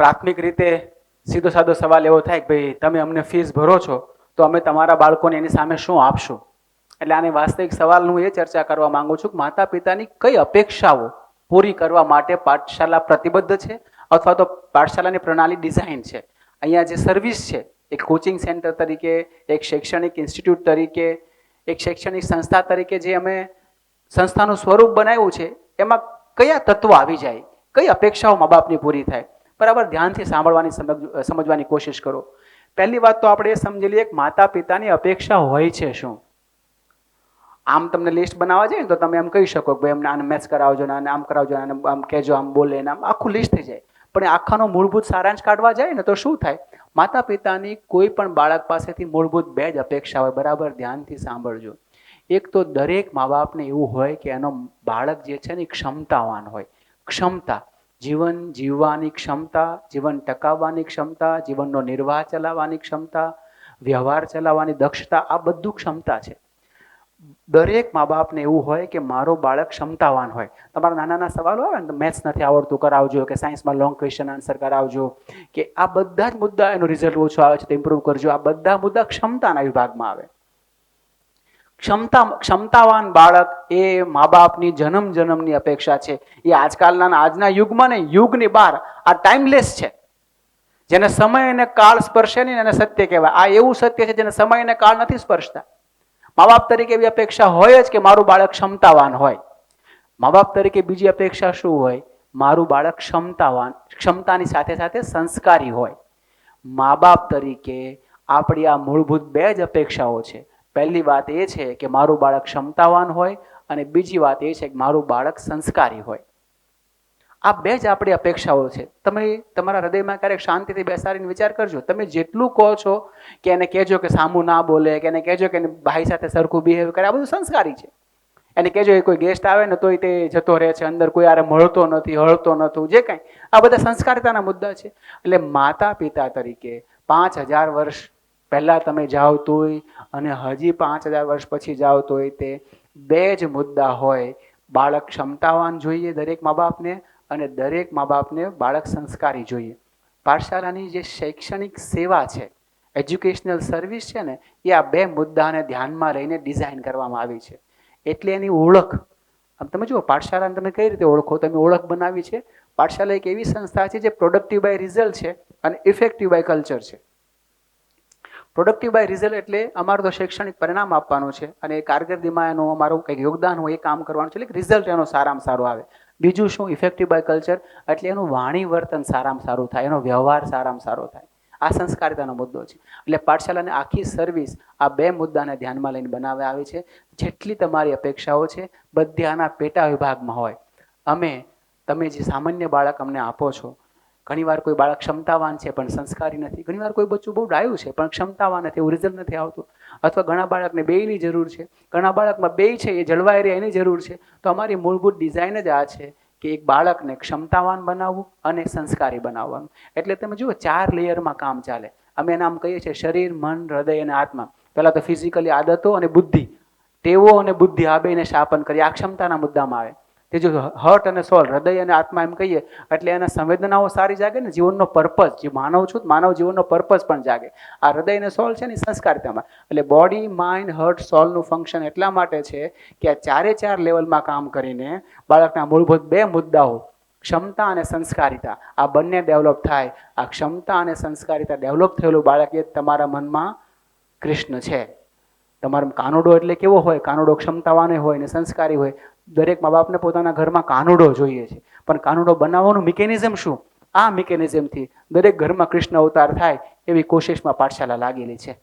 પ્રાથમિક રીતે સીધો સાદો સવાલ એવો થાય કે ભાઈ તમે અમને ફીસ ભરો છો, તો અમે તમારા બાળકોને એની સામે શું આપશું? એટલે આની વાસ્તવિક સવાલ હું એ ચર્ચા કરવા માંગુ છું કે માતા પિતાની કઈ અપેક્ષાઓ પૂરી કરવા માટે પાઠશાલા પ્રતિબદ્ધ છે અથવા તો પાઠશાલાની પ્રણાલી ડિઝાઇન છે? અહીંયા જે સર્વિસ છે, એક કોચિંગ સેન્ટર તરીકે, એક શૈક્ષણિક ઇન્સ્ટિટ્યૂટ તરીકે, એક શૈક્ષણિક સંસ્થા તરીકે જે અમે સંસ્થાનું સ્વરૂપ બનાવ્યું છે, એમાં કયા તત્વો આવી જાય? કઈ અપેક્ષાઓ મા બાપની પૂરી થાય? બરાબર? ધ્યાનથી સાંભળવાની સમજ સમજવાની કોશિશ કરો. પહેલી વાત તો આપણે એ સમજી લઈએ કે માતા પિતાની અપેક્ષા હોય છે શું? આમ તમને લિસ્ટ બનાવવા જાય ને, તો તમે એમ કહી શકો કે ભાઈ એમને આને મેચ કરાવજો ને, આને આમ કરાવજો આને આમ કહેજો, આમ બોલે ને, આમ આખું લિસ્ટ થઈ જાય. પણ આખાનો મૂળભૂત સારાંશ કાઢવા જાય ને, તો શું થાય? માતા પિતાની કોઈ પણ બાળક પાસેથી મૂળભૂત બે જ અપેક્ષા હોય, બરાબર? ધ્યાનથી સાંભળજો. એક તો દરેક મા બાપને એવું હોય કે એનો બાળક જે છે ને ક્ષમતાવાન હોય. ક્ષમતા. જીવન જીવવાની ક્ષમતા, જીવન ટકાવવાની ક્ષમતા, જીવનનો નિર્વાહ ચલાવવાની ક્ષમતા, વ્યવહાર ચલાવવાની દક્ષતા, આ બધું ક્ષમતા છે. દરેક મા બાપને એવું હોય કે મારો બાળક ક્ષમતાવાન હોય. તમારા નાના નાના સવાલો આવે ને, તો મેથ્સ નથી આવડતું, કરાવજો, કે સાયન્સમાં લોંગ ક્વેશ્ચન આન્સર કરાવજો, કે આ બધા જ મુદ્દા એનું રિઝલ્ટ ઓછું આવે છે, તો ઇમ્પ્રૂવ કરજો, આ બધા મુદ્દા ક્ષમતાના વિભાગમાં આવે. ક્ષમતા, ક્ષમતાવાન બાળક એ મા બાપની જન્મ જન્મની અપેક્ષા છે. એ આજકાલના આજના યુગમાં ને યુગની બહાર. આ ટાઈમલેસ છે. જેને સમય અને કાળ સ્પર્શે નહીં એને સત્ય કહેવાય. આ એવું સત્ય છે જેને સમય અને કાળ નથી સ્પર્શતા. મા બાપ તરીકે એવી અપેક્ષા હોય જ કે મારું બાળક ક્ષમતાવાન હોય. મા બાપ તરીકે બીજી અપેક્ષા શું હોય? મારું બાળક ક્ષમતાવાન, ક્ષમતાની સાથે સાથે સંસ્કારી હોય. મા બાપ તરીકે આપણી આ મૂળભૂત બે જ અપેક્ષાઓ છે. પહેલી વાત એ છે કે મારું બાળક ક્ષમતાવાન હોય અને બીજી વાત એ છે કે મારું બાળક સંસ્કારી હોય. આ બે જ આપણી અપેક્ષાઓ છે. તમે તમારા હૃદયમાં ક્યારેક શાંતિથી બેસાડીને વિચાર કરજો. તમે જેટલું કહો છો કે એને કહેજો કે સામું ના બોલે, કે એને કહેજો કે ભાઈ સાથે સરખું બિહેવ કરે, આ બધું સંસ્કારી છે. એને કહેજો એ કોઈ ગેસ્ટ આવે ને તોય તે જતો રહે છે. અંદર કોઈ આરે મળતો નથી, હળતો નથી, જે કાંઈ. આ બધા સંસ્કારિતાના મુદ્દા છે. એટલે માતા પિતા તરીકે પાંચ હજાર વર્ષ પહેલાં તમે જાઓ તોય અને હજી પાંચ હજાર વર્ષ પછી જાઓ તોય તે બે જ મુદ્દા હોય. બાળક ક્ષમતાવાન જોઈએ દરેક મા બાપને અને દરેક મા બાપને બાળક સંસ્કારી જોઈએ. પાઠશાળાની જે શૈક્ષણિક સેવા છે, એજ્યુકેશનલ સર્વિસ છે ને, એ આ બે મુદ્દાને ધ્યાનમાં લઈને ડિઝાઇન કરવામાં આવી છે. એટલે એની ઓળખ. તમે જુઓ, પાઠશાળાને તમે કઈ રીતે ઓળખો? તમે ઓળખ બનાવી છે. પાઠશાળા એક એવી સંસ્થા છે જે પ્રોડક્ટિવ બાય રિઝલ્ટ છે અને ઇફેક્ટિવ બાય કલ્ચર છે. પ્રોડક્ટિવ બાય રિઝલ્ટ એટલે અમારું તો શૈક્ષણિક પરિણામ આપવાનું છે અને કારકિર્દીમાં એનું અમારું કંઈક યોગદાન હોય એ કામ કરવાનું છે. એટલે રિઝલ્ટ એનો સારામાં સારો આવે. બીજું શું? ઇફેક્ટિવ બાય કલ્ચર એટલે એનું વાણી વર્તન સારામાં સારું થાય. એનો વ્યવહાર સારામાં સારો થાય. આ સંસ્કારિતાનો મુદ્દો છે. એટલે પાઠશાલાની આખી સર્વિસ આ બે મુદ્દાને ધ્યાનમાં લઈને બનાવવા આવી છે. જેટલી તમારી અપેક્ષાઓ છે બધી આના પેટા વિભાગમાં હોય. અમે, તમે જે સામાન્ય બાળક અમને આપો છો ઘણીવાર કોઈ બાળક ક્ષમતાવાન છે, પણ સંસ્કારી નથી. ઘણીવાર કોઈ બચ્ચું બહુ ડાયું છે, પણ ક્ષમતાવાન નથી, એવું રિઝલ્ટ નથી આવતું. અથવા ઘણા બાળકને બેયની જરૂર છે. ઘણા બાળકમાં બેય છે, એ જળવાઈ રહે, એની જરૂર છે. તો અમારી મૂળભૂત ડિઝાઇન જ આ છે કે એક બાળકને ક્ષમતાવાન બનાવવું અને સંસ્કારી બનાવવાનું. એટલે તમે જુઓ, ચાર લેયરમાં કામ ચાલે. અમે એના આમ કહીએ છીએ, શરીર, મન, હૃદય અને આત્મા. પહેલાં તો ફિઝિકલી આદતો અને બુદ્ધિ. ટેવો અને બુદ્ધિ આ બેને શાપન કરી. આ ક્ષમતાના મુદ્દામાં આવે. તે જો હર્ટ અને સોલ, હૃદય અને આત્મા એમ કહીએ, એટલે એના સંવેદનાઓ સારી જાગે ને જીવનનો પર્પઝ જે માનવ છું, માનવ જીવનનો પર્પઝ પણ જાગે. આ હૃદય અને સોલ છે ને સંસ્કારિતામાં. એટલે બોડી માઇન્ડ હર્ટ સોલનું ફંક્શન એટલા માટે છે કે આ ચારે ચાર લેવલમાં કામ કરીને બાળકના મૂળભૂત બે મુદ્દાઓ, ક્ષમતા અને સંસ્કારિતા, આ બંને ડેવલપ થાય. આ ક્ષમતા અને સંસ્કારિતા ડેવલપ થયેલું બાળક એ તમારા મનમાં કૃષ્ણ છે. તમારો કાનુડો એટલે કેવો હોય? કાનુડો ક્ષમતાવાન હોય ને સંસ્કારી હોય. દરેક મા બાપને પોતાના ઘરમાં કાનુડો જોઈએ છે. પણ કાનુડો બનાવવાનું મિકેનિઝમ શું? આ મિકેનિઝમથી દરેક ઘરમાં કૃષ્ણ અવતાર થાય એવી કોશિશમાં પાઠશાલા લાગેલી છે.